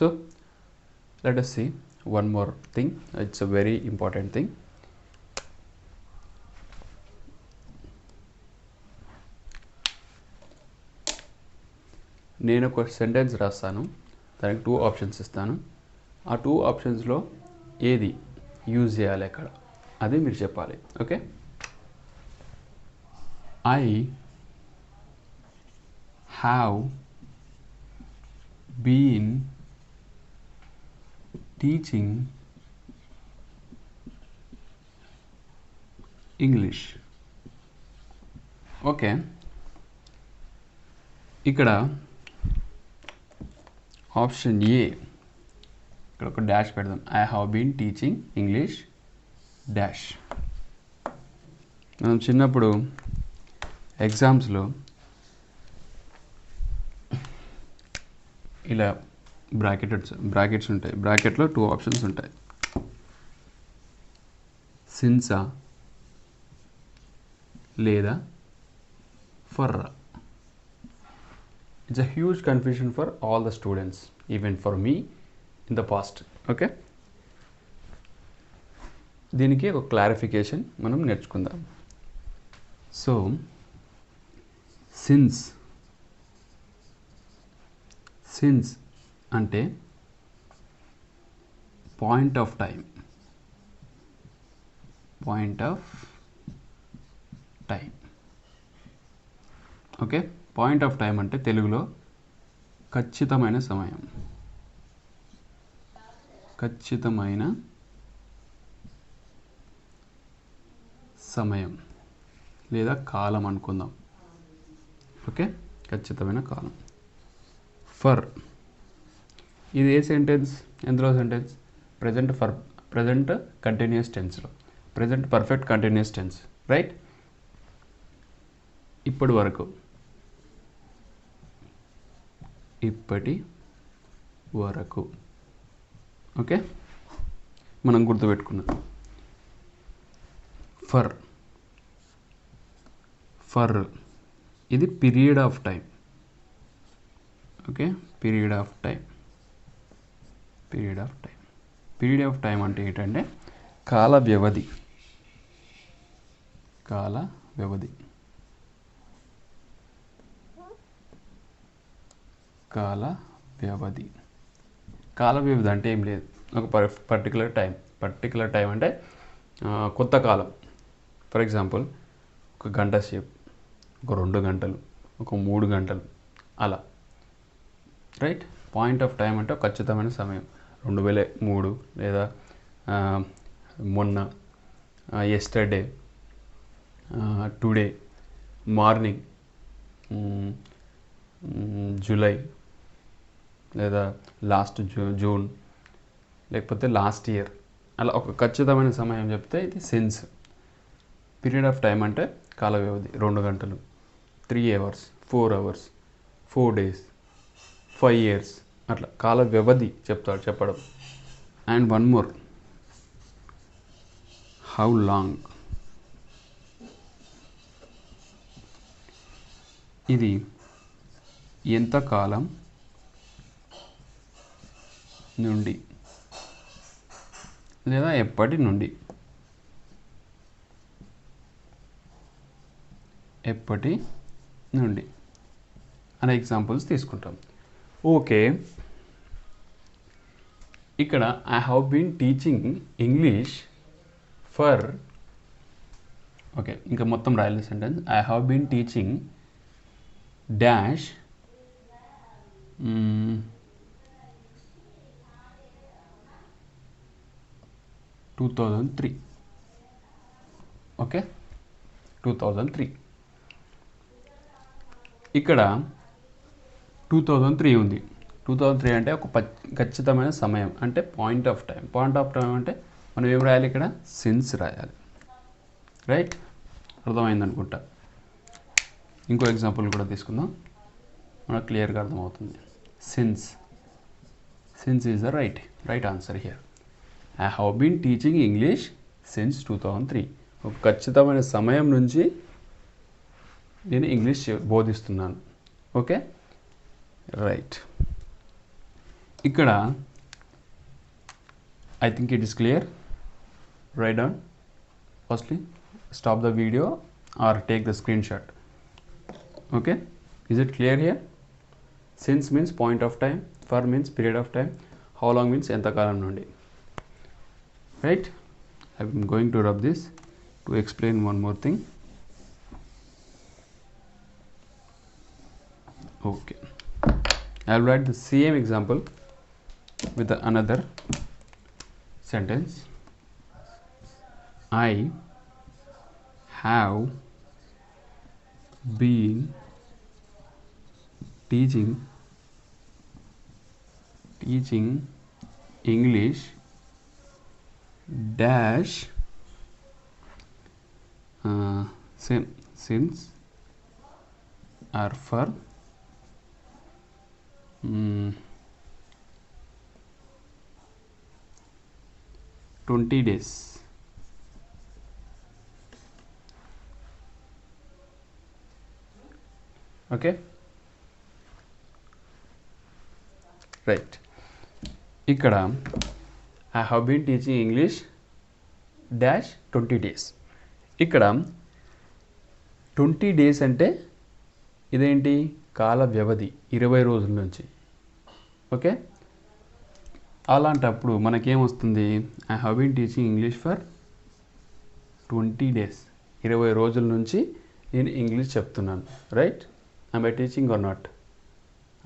So let us see one more thing. It's a very important thing. నేను ఒక sentence రాస్తాను. దానికి two options ఇస్తాను. ఆ టూ ఆప్షన్స్లో ఏది యూజ్ చేయాలి అక్కడ? అది మీరు చెప్పాలి. Okay I have been teaching English okay ఇక్కడ ఆప్షన్ ఏ ఇక్కడ ఒక డాష్ పెడదాం. I have been teaching English dash మనం చిన్నప్పుడు ఎగ్జామ్స్లో ఇలా బ్రాకెట్స్ బ్రాకెట్స్ ఉంటాయి. బ్రాకెట్లో టూ ఆప్షన్స్ ఉంటాయి. సిన్సా లేదా ఫర్రా. It's a huge confusion for all the students even for me in the past okay దీనికి ఒక క్లారిఫికేషన్ మనం నేర్చుకుందాం. సో సిన్స్ సిన్స్ అంటే point of time point of time okay? Point of time అంటే తెలుగులో ఖచ్చితమైన సమయం. ఖచ్చితమైన సమయం. లేదా కాలం అనుకుందాం. ఓకే? ఖచ్చితమైన కాలం. ఫర్ ఇది ఏ సెంటెన్స్ ఎందులో sentence present for present continuous టెన్స్లో present perfect continuous tense right ఇప్పటి వరకు. ఇప్పటి వరకు. ఓకే? మనం గుర్తుపెట్టుకున్నాం ఫర్ ఫర్ ఇది period of time okay? Period of time period of time period of time అంటే ఏంటంటే కాల వ్యవధి. కాల వ్యవధి. కాల వ్యవధి. కాల వ్యవధి అంటే ఏం లేదు. ఒక per particular time particular time అంటే కొత్త కాలం. ఫర్ ఎగ్జాంపుల్ ఒక గంట సేపు ఒక రెండు గంటలు ఒక మూడు గంటలు అలా. రైట్ పాయింట్ ఆఫ్ టైం అంటే ఖచ్చితమైన సమయం. రెండు వేల మూడు లేదా మొన్న ఎస్టర్డే టుడే మార్నింగ్ జూలై లేదా లాస్ట్ జూ జూన్ లేకపోతే లాస్ట్ ఇయర్ అలా ఒక ఖచ్చితమైన సమయం చెప్తే ఇది సెన్స్ పీరియడ్ ఆఫ్ టైం అంటే కాల వ్యవధి రెండు గంటలు. Three hours four hours four days five years అట్లా కాల వ్యవధి చెప్తాడు చెప్పడం. And one more. How long? ఇది ఎంతకాలం నుండి? లేదా ఎప్పటి నుండి? ఎప్పటి నుండి? అనే ఎగ్జాంపుల్స్ తీసుకుంటాం. ఓకే ఇక్కడ I have been teaching English for okay ఇంకా మొత్తం రాయాలి sentence I have been teaching dash two thousand three okay two thousand three ఇక్కడ టూ థౌజండ్ త్రీ ఉంది. టూ థౌజండ్ త్రీ అంటే ఒక ఖచ్చితమైన సమయం. అంటే point of time point of time అంటే మనం ఏం రాయాలి ఇక్కడ? సిన్స్ రాయాలి. రైట్ అర్థమైంది అనుకుంటా ఇంకో ఎగ్జాంపుల్ కూడా తీసుకుందాం. మనకు క్లియర్గా అర్థమవుతుంది. Since since is the right right answer here I have been teaching English since two thousand three ఒక ఖచ్చితమైన సమయం నుంచి నేను ఇంగ్లీష్ బోధిస్తున్నాను. ఓకే రైట్ ఇక్కడ I think it is clear right down firstly stop the video or take the screenshot okay is it clear here since means point of time for means period of time how long means ఎంతకాలం నుండి? Right I'm going to rub this to explain one more thing okay. I'll write the same example with the another sentence. I have been teaching teaching english dash uh, sin- since or for twenty days okay right ఇక్కడ I have been teaching English dash twenty days ఇక్కడ twenty days అంటే ఇదేంటి? కాల వ్యవధి ఇరవై రోజుల నుంచి. Okay? అలాంటప్పుడు మనకేమొస్తుంది? I have been teaching English for twenty days ఇరవై రోజుల నుంచి నేను ఇంగ్లీష్ చెప్తున్నాను. Right I I teaching or not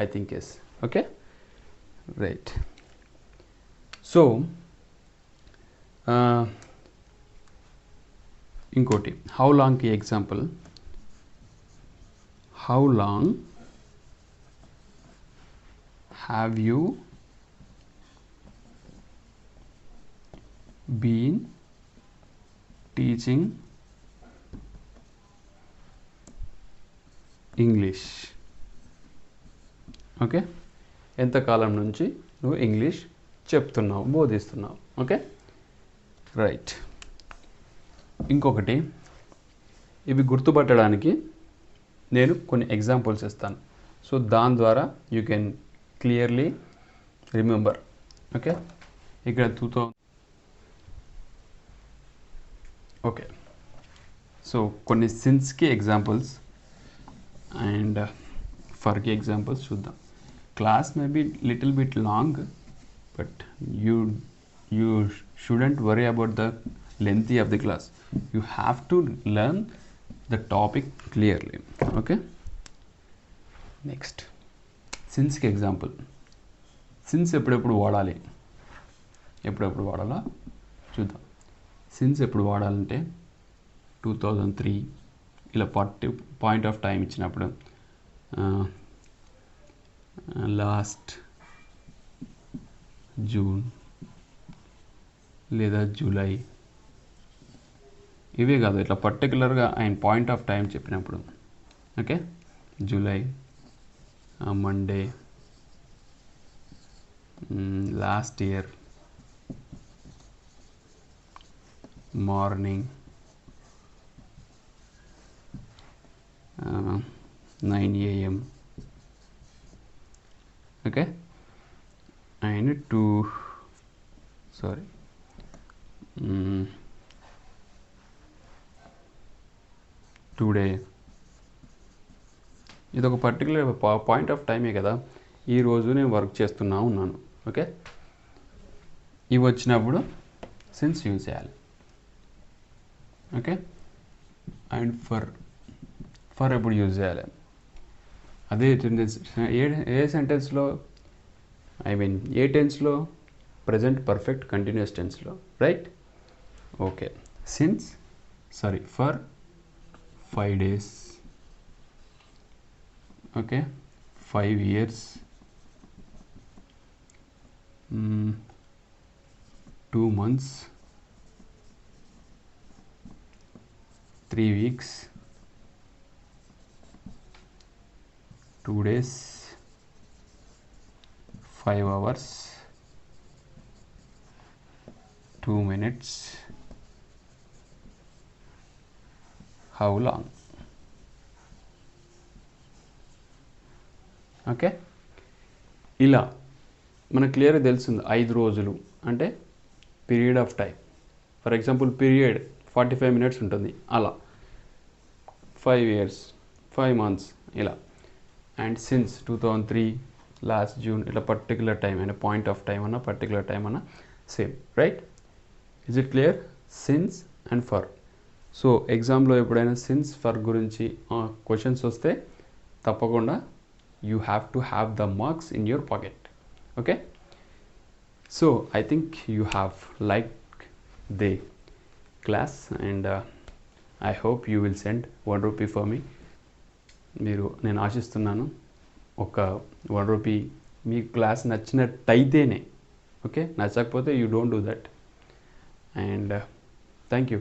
I think yes okay right so ఇంకోటి. How లాంగ్కి example how long have you been teaching English okay ఎంతకాలం నుంచి నువ్వు English చెప్తున్నావు బోధిస్తున్నావు? ఓకే రైట్ ఇంకొకటి ఇవి గుర్తుపట్టడానికి నేను కొన్ని ఎగ్జాంపుల్స్ ఇస్తాను. సో దాని ద్వారా you can clearly remember okay ఇక్కడ టూ థౌ ఓకే సో కొన్ని సిన్స్కి ఎగ్జాంపుల్స్ అండ్ ఫర్కి ఎగ్జాంపుల్స్ చూద్దాం class may be little bit long but you you shouldn't worry about the lengthy of the class you have to learn the topic clearly. Okay? Next సిన్స్కి example since ఎప్పుడెప్పుడు వాడాలి? ఎప్పుడెప్పుడు వాడాలా? చూద్దాం. Since ఎప్పుడు వాడాలంటే టూ థౌజండ్ త్రీ ఇలా forty point of time ఇచ్చినప్పుడు లాస్ట్ జూన్ లేదా జూలై ఇవే కాదు ఇట్లా పర్టికులర్గా ఆయన పాయింట్ ఆఫ్ టైం చెప్పినప్పుడు. Okay? July uh, Monday. Mm, last year. Morning. Uh, 9 a.m. okay. I need to sorry. Mm, today. ఇది ఒక పర్టికులర్ పాయింట్ ఆఫ్ టైమే కదా. ఈరోజు నేను వర్క్ చేస్తున్నా ఉన్నాను. ఓకే ఇవి వచ్చినప్పుడు సిన్స్ యూజ్ చేయాలి. ఓకే అండ్ ఫర్ ఫర్ ఎప్పుడు యూజ్ చేయాలి? అదే సెంటెన్స్ ఏ ఏ సెంటెన్స్లో ఐ మీన్ ఏ టెన్స్లో present perfect continuous టెన్స్లో right okay since sorry for five days okay. 5 years. Mm, 2 months. 3 weeks. 2 days. 5 hours. 2 minutes. How long? Okay? ఇలా మనకు క్లియర్గా తెలుస్తుంది ఐదు రోజులు అంటే period of time. For example period forty five minutes ఉంటుంది. అలా. ఫైవ్ ఇయర్స్ ఫైవ్ మంత్స్ ఇలా. And since two thousand three last June ఇట్లా పర్టికులర్ టైం అంటే పాయింట్ ఆఫ్ టైం అన్న పర్టికులర్ టైం అన్న same right? Is it clear since and for so ఎగ్జామ్లో ఎప్పుడైనా since for గురించి క్వశ్చన్స్ వస్తే తప్పకుండా you have to have the marks in your pocket okay so I think you have like the class and I hope you will send one rupee for me మీరు నేను ఆశిస్తున్నాను ఒక one rupee మీ class నచ్చినట్టయితేనే okay నచ్చకపోతే you don't do that and thank you